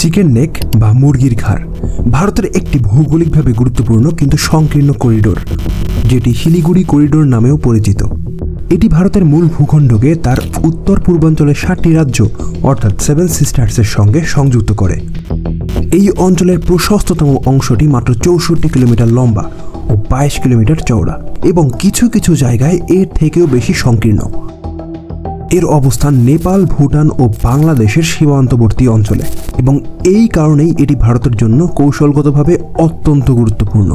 Chicken neck বা মুরগির ঘাড়। ভারতের একটি ভৌগোলিকভাবে গুরুত্বপূর্ণ কিন্তু সংকীর্ণ করিডোর, যেটি শিলিগুড়ি করিডোর নামেও পরিচিত। এটি ভারতের মূল ভূখণ্ডকে তার উত্তর পূর্বাঞ্চলের ষাটটি রাজ্য, অর্থাৎ সেভেন সিস্টার্সের সঙ্গে সংযুক্ত করে। এই অঞ্চলের প্রশস্ততম অংশটি মাত্র চৌষট্টি কিলোমিটার লম্বা ও বাইশ কিলোমিটার চওড়া এবং কিছু কিছু জায়গায় এর থেকেও বেশি সংকীর্ণ। এর অবস্থান নেপাল, ভুটান ও বাংলাদেশের সীমান্তবর্তী অঞ্চলে এবং এই কারণেই এটি ভারতের জন্য কৌশলগতভাবে অত্যন্ত গুরুত্বপূর্ণ।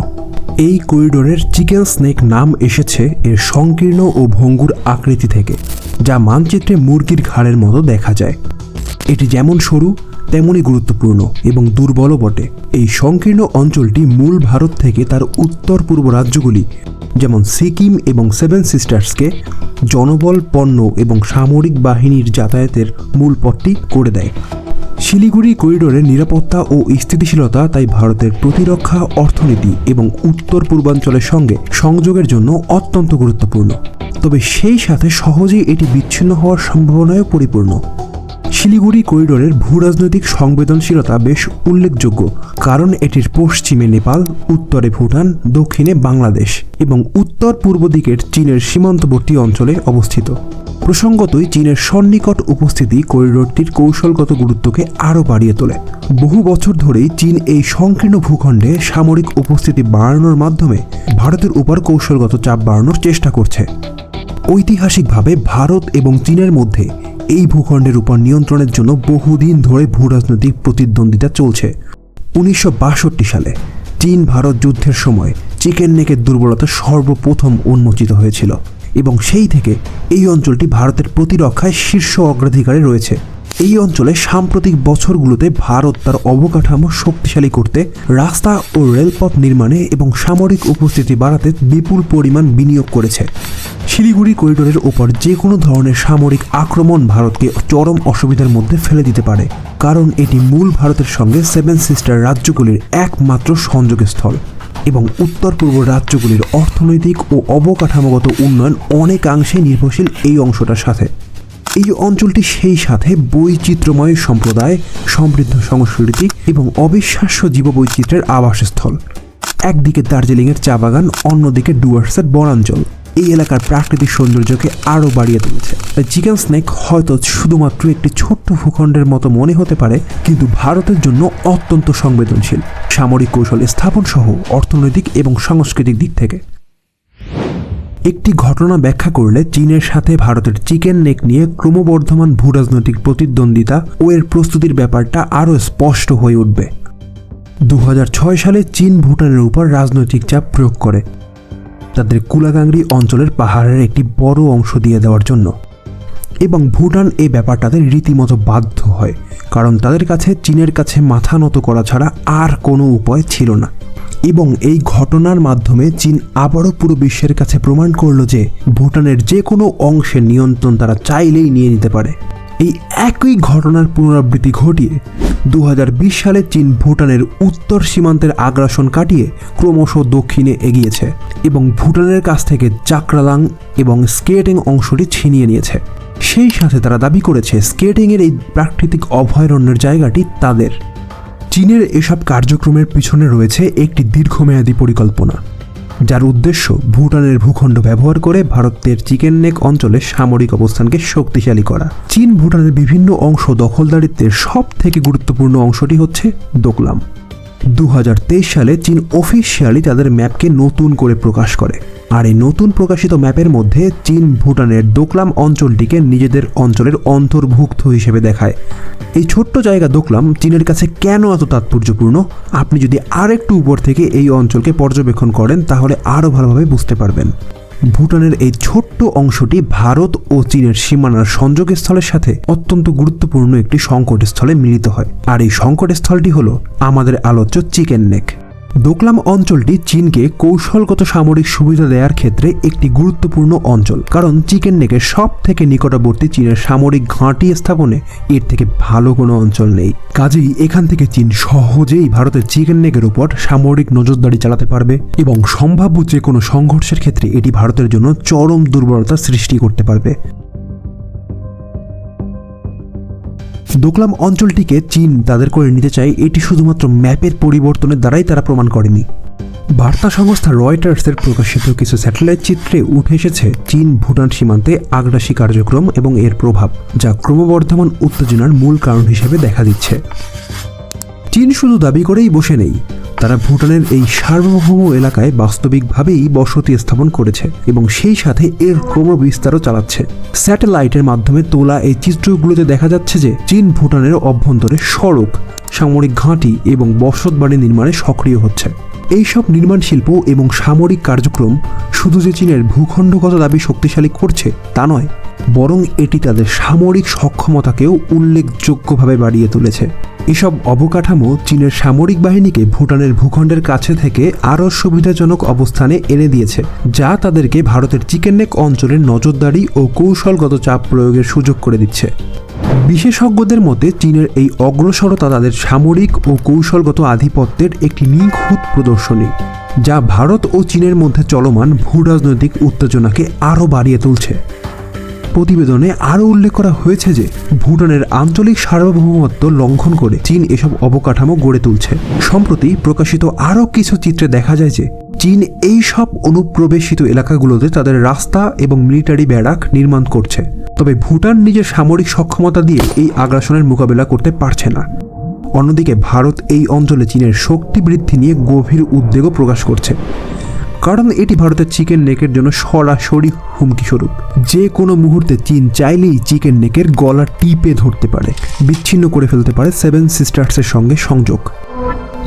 এই করিডোরের চিকেন স্নেক নাম এসেছে এর সংকীর্ণ ও ভঙ্গুর আকৃতি থেকে, যা মানচিত্রে মুরগির ঘাড়ের মতো দেখা যায়। এটি যেমন সরু তেমনই গুরুত্বপূর্ণ এবং দুর্বলও বটে। এই সংকীর্ণ অঞ্চলটি মূল ভারত থেকে তার উত্তর পূর্ব রাজ্যগুলি, যেমন সিকিম এবং সেভেন সিস্টার্সকে জনবল, পণ্য এবং সামরিক বাহিনীর যাতায়াতের মূল পথটি করে দেয়। শিলিগুড়ি করিডোরের নিরাপত্তা ও স্থিতিশীলতা তাই ভারতের প্রতিরক্ষা, অর্থনীতি এবং উত্তর পূর্বাঞ্চলের সঙ্গে সংযোগের জন্য অত্যন্ত গুরুত্বপূর্ণ। তবে সেই সাথে সহজেই এটি বিচ্ছিন্ন হওয়ার সম্ভাবনায়ও পরিপূর্ণ। শিলিগুড়ি করিডোরের ভূরাজনৈতিক সংবেদনশীলতা বেশ উল্লেখযোগ্য, কারণ এটির পশ্চিমে নেপাল, উত্তরে ভুটান, দক্ষিণে বাংলাদেশ এবং উত্তর পূর্ব দিকের চীনের সীমান্তবর্তী অঞ্চলে অবস্থিত। প্রসঙ্গতই চীনের সন্নিকট উপস্থিতি করিডোরটির কৌশলগত গুরুত্বকে আরও বাড়িয়ে তোলে। বহু বছর ধরেই চীন এই সংকীর্ণ ভূখণ্ডে সামরিক উপস্থিতি বাড়ানোর মাধ্যমে ভারতের উপর কৌশলগত চাপ বাড়ানোর চেষ্টা করছে। ঐতিহাসিকভাবে ভারত এবং চীনের মধ্যে এই ভূখণ্ডের উপর নিয়ন্ত্রণের জন্য বহুদিন ধরে ভূরাজনৈতিক প্রতিদ্বন্দ্বিতা চলছে। উনিশশো বাষট্টি সালে চীন ভারত যুদ্ধের সময় চিকেন নেকের দুর্বলতা সর্বপ্রথম উন্মোচিত হয়েছিল এবং সেই থেকে এই অঞ্চলটি ভারতের প্রতিরক্ষায় শীর্ষ অগ্রাধিকারে রয়েছে। এই অঞ্চলে সাম্প্রতিক বছরগুলোতে ভারত তার অবকাঠামো শক্তিশালী করতে, রাস্তা ও রেলপথ নির্মাণে এবং সামরিক উপস্থিতি বাড়াতে বিপুল পরিমাণ বিনিয়োগ করেছে। শিলিগুড়ি করিডোরের ওপর যে কোনো ধরনের সামরিক আক্রমণ ভারতকে চরম অসুবিধার মধ্যে ফেলে দিতে পারে, কারণ এটি মূল ভারতের সঙ্গে সেভেন সিস্টার রাজ্যগুলির একমাত্র সংযোগস্থল এবং উত্তর পূর্ব রাজ্যগুলির অর্থনৈতিক ও অবকাঠামোগত উন্নয়ন অনেকাংশে নির্ভরশীল এই অংশটার সাথে। এই অঞ্চলটি সেই সাথে বৈচিত্র্যময় সম্প্রদায়, সমৃদ্ধ সংস্কৃতি এবং অবিশ্বাস্য জীববৈচিত্র্যের আবাসস্থল। একদিকে দার্জিলিংয়ের চা বাগান, অন্যদিকে ডুয়ার্সের বনাঞ্চল। এই এলাকার প্রাকৃতিক সৌন্দর্যকে আরও বাড়িয়ে তুলেছে। চিকেন স্নেক হয়তো শুধুমাত্র একটি ছোট্ট ভূখণ্ডের মতো মনে হতে পারে, কিন্তু ভারতের জন্য অত্যন্ত সংবেদনশীল। সামরিক কৌশল স্থাপন সহ অর্থনৈতিক এবং সাংস্কৃতিক দিক থেকে। একটি ঘটনা ব্যাখ্যা করলে চীনের সাথে ভারতের চিকেন নেক নিয়ে ক্রমবর্ধমান ভূরাজনৈতিক প্রতিদ্বন্দ্বিতা ও এর প্রস্তুতির ব্যাপারটা আরও স্পষ্ট হয়ে উঠবে। দু হাজার ছয় সালে চীন ভুটানের উপর রাজনৈতিক চাপ প্রয়োগ করে। তাদের কুলাগাংরি অঞ্চলের পাহাড়ের একটি বড় অংশ দিয়ে দেওয়ার জন্য। এবং ভুটান এই ব্যাপারটাতে রীতিমতো বাধ্য হয়, কারণ তাদের কাছে চীনের কাছে মাথা নত করা ছাড়া আর কোনো উপায় ছিল না। এবং এই ঘটনার মাধ্যমে চীন আবারও পুরো বিশ্বের কাছে প্রমাণ করল যে ভুটানের যে কোনো অংশের নিয়ন্ত্রণ তারা চাইলেই নিয়ে নিতে পারে। এই একই ঘটনার পুনরাবৃত্তি ঘটিয়ে দু হাজার বিশ সালে চীন ভুটানের উত্তর সীমান্তের আগ্রাসন কাটিয়ে ক্রমশ দক্ষিণে এগিয়েছে এবং ভুটানের কাছ থেকে চাকরালাং এবং স্কেটিং অংশটি ছিনিয়ে নিয়েছে। সেই সাথে তারা দাবি করেছে, স্কেটিংয়ের এই প্রাকৃতিক অভয়ারণ্যের জায়গাটি তাদের। চীনের এসব কার্যক্রমের পিছনে রয়েছে একটি দীর্ঘমেয়াদী পরিকল্পনা, যার উদ্দেশ্য ভুটানের ভূখণ্ড ব্যবহার করে ভারতের চিকেন নেক অঞ্চলে সামরিক অবস্থানকে শক্তিশালী করা। চীন ভুটানের বিভিন্ন অংশ দখলদারিত্বের সব থেকে গুরুত্বপূর্ণ অংশটি হচ্ছে দোকলাম। দু হাজার তেইশ সালে চীন অফিসিয়ালি তাদের ম্যাপকে নতুন করে প্রকাশ করে। আর এই নতুন প্রকাশিত ম্যাপের মধ্যে চীন ভুটানের দোকলাম অঞ্চলটিকে নিজেদের অঞ্চলের অন্তর্ভুক্ত হিসেবে দেখায়। এই ছোট্ট জায়গা দোকলাম চীনের কাছে কেন এত তাৎপর্যপূর্ণ? আপনি যদি আর একটু উপর থেকে এই অঞ্চলকে পর্যবেক্ষণ করেন, তাহলে আরও ভালোভাবে বুঝতে পারবেন। ভুটানের এই ছোট্ট অংশটি ভারত ও চীনের সীমানার সংযোগস্থলের সাথে অত্যন্ত গুরুত্বপূর্ণ একটি সংকটস্থলে মিলিত হয়। আর এই সংকটস্থলটি হলো আমাদের আলোচ্য চিকেন নেক। দোকলাম অঞ্চলটি চীনকে কৌশলগত সামরিক সুবিধা দেওয়ার ক্ষেত্রে একটি গুরুত্বপূর্ণ অঞ্চল। কারণ চিকেন নেকের সব থেকে নিকটবর্তী চীনের সামরিক ঘাঁটি স্থাপনে এর থেকে ভালো কোনো অঞ্চল নেই। কাজেই এখান থেকে চীন সহজেই ভারতের চিকেন নেকের উপর সামরিক নজরদারি চালাতে পারবে এবং সম্ভাব্য যে কোনো সংঘর্ষের ক্ষেত্রে এটি ভারতের জন্য চরম দুর্বলতা সৃষ্টি করতে পারবে। দোকলাম অঞ্চলটিকে চীন তাদের করে নিতে চায়, এটি শুধুমাত্র ম্যাপের পরিবর্তনের দ্বারাই তারা প্রমাণ করেনি। বার্তা সংস্থা রয়টার্সের প্রকাশিত কিছু স্যাটেলাইট চিত্রে উঠে এসেছে চীন ভুটান সীমান্তে আগ্রাসী কার্যক্রম এবং এর প্রভাব, যা ক্রমবর্ধমান উত্তেজনার মূল কারণ হিসেবে দেখা দিচ্ছে। চীন শুধু দাবি করেই বসে নেই তারা ভুটানের এই সার্বভৌম এলাকায় বাস্তবিকভাবেই বসতি স্থাপন করেছে এবং সেই সাথে এর ক্রমবিস্তারও চালাচ্ছে। স্যাটেলাইটের মাধ্যমে তোলা এই চিত্রগুলোতে দেখা যাচ্ছে যে চীন ভুটানের অভ্যন্তরে সড়ক, সামরিক ঘাঁটি এবং বসতবাড়ি নির্মাণে সক্রিয় হচ্ছে। এইসব নির্মাণ শিল্প এবং সামরিক কার্যক্রম শুধু যে চীনের ভূখণ্ডগত দাবি শক্তিশালী করছে তা নয় বরং এটি তাদের সামরিক সক্ষমতাকেও উল্লেখযোগ্যভাবে বাড়িয়ে তুলেছে। এসব অবকাঠামো চীনের সামরিক বাহিনীকে ভুটানের ভূখণ্ডের কাছে থেকে আরও সুবিধাজনক অবস্থানে এনে দিয়েছে, যা তাদেরকে ভারতের চিকেন নেক অঞ্চলের নজরদারি ও কৌশলগত চাপ প্রয়োগের সুযোগ করে দিচ্ছে। বিশেষজ্ঞদের মতে, চীনের এই অগ্রসরতা তাদের সামরিক ও কৌশলগত আধিপত্যের একটি নিখুঁত প্রদর্শনী, যা ভারত ও চীনের মধ্যে চলমান ভূ রাজনৈতিক উত্তেজনাকে আরও বাড়িয়ে তুলছে। প্রতিবেদনে আরও উল্লেখ করা হয়েছে যে, ভুটানের আঞ্চলিক সার্বভৌমত্ব লঙ্ঘন করে চীন এসব অবকাঠামো গড়ে তুলছে। সম্প্রতি প্রকাশিত আরও কিছু চিত্রে দেখা যায় যে, চীন এই সব অনুপ্রবেশিত এলাকাগুলোতে তাদের রাস্তা এবং মিলিটারি ব্যারাক নির্মাণ করছে। তবে ভুটান নিজের সামরিক সক্ষমতা দিয়ে এই আগ্রাসনের মোকাবেলা করতে পারছে না। অন্যদিকে ভারত এই অঞ্চলে চীনের শক্তি বৃদ্ধি নিয়ে গভীর উদ্বেগও প্রকাশ করছে। কারণ এটি ভারতের চিকেন নেকের জন্য সরাসরি হুমকি স্বরূপ। যে কোনো মুহূর্তে চীন চাইলেই চিকেন নেকের গলা টিপে ধরতে পারে। বিচ্ছিন্ন করে ফেলতে পারে সেভেন সিস্টার্সের সঙ্গে সংযোগ।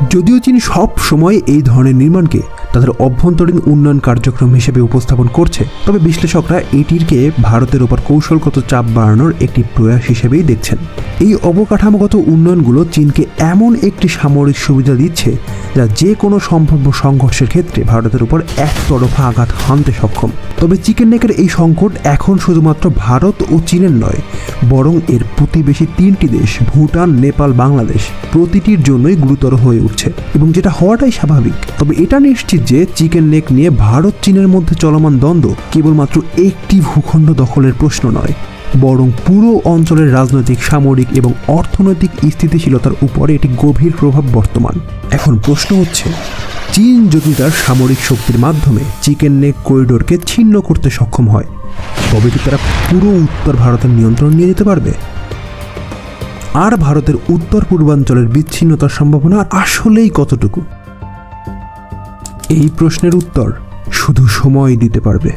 যদিও চীন সব সময় এই ধরনের নির্মাণকে তাদের অভ্যন্তরীণ উন্নয়ন কার্যক্রম হিসেবে উপস্থাপন করছে। তবে বিশ্লেষকরা এটিরকে ভারতের ওপর কৌশলগত চাপ বাড়ানোর একটি প্রয়াস হিসেবেই দেখছেন। এই অবকাঠামোগত উন্নয়নগুলো চীনকে এমন একটি সামরিক সুবিধা দিচ্ছে যা যে কোনো সম্ভাব্য সংঘর্ষের ক্ষেত্রে ভারতের উপর একতরফা আঘাত হানতে সক্ষম। তবে চিকেন নেকের এই সংকট এখন শুধুমাত্র ভারত ও চীনের নয়, বরং এর প্রতিবেশী তিনটি দেশ, ভুটান, নেপাল, বাংলাদেশ, প্রতিটির জন্যই গুরুতর হয়ে উঠছে। এবং যেটা হওয়াটাই স্বাভাবিক, তবে এটা নিশ্চিত যে চিকেন নেক নিয়ে ভারত চীনের মধ্যে চলমান দ্বন্দ্ব কেবলমাত্র একটি ভূখণ্ড দখলের প্রশ্ন নয়, বরং পুরো অঞ্চলের রাজনৈতিক, সামরিক এবং অর্থনৈতিক স্থিতিশীলতার উপরে এটি গভীর প্রভাব বর্তমান। এখন প্রশ্ন হচ্ছে, চীন যদি তার সামরিক শক্তির মাধ্যমে চিকেন নেক করিডোরকে ছিন্ন করতে সক্ষম হয়, তবে কি তারা পুরো উত্তর ভারতের নিয়ন্ত্রণ নিয়ে যেতে পারবে? আর ভারতের উত্তর পূর্বাঞ্চলের বিচ্ছিন্নতার সম্ভাবনা আসলেই কতটুকু? এই প্রশ্নের উত্তর শুধু সময় দিতে পারবে।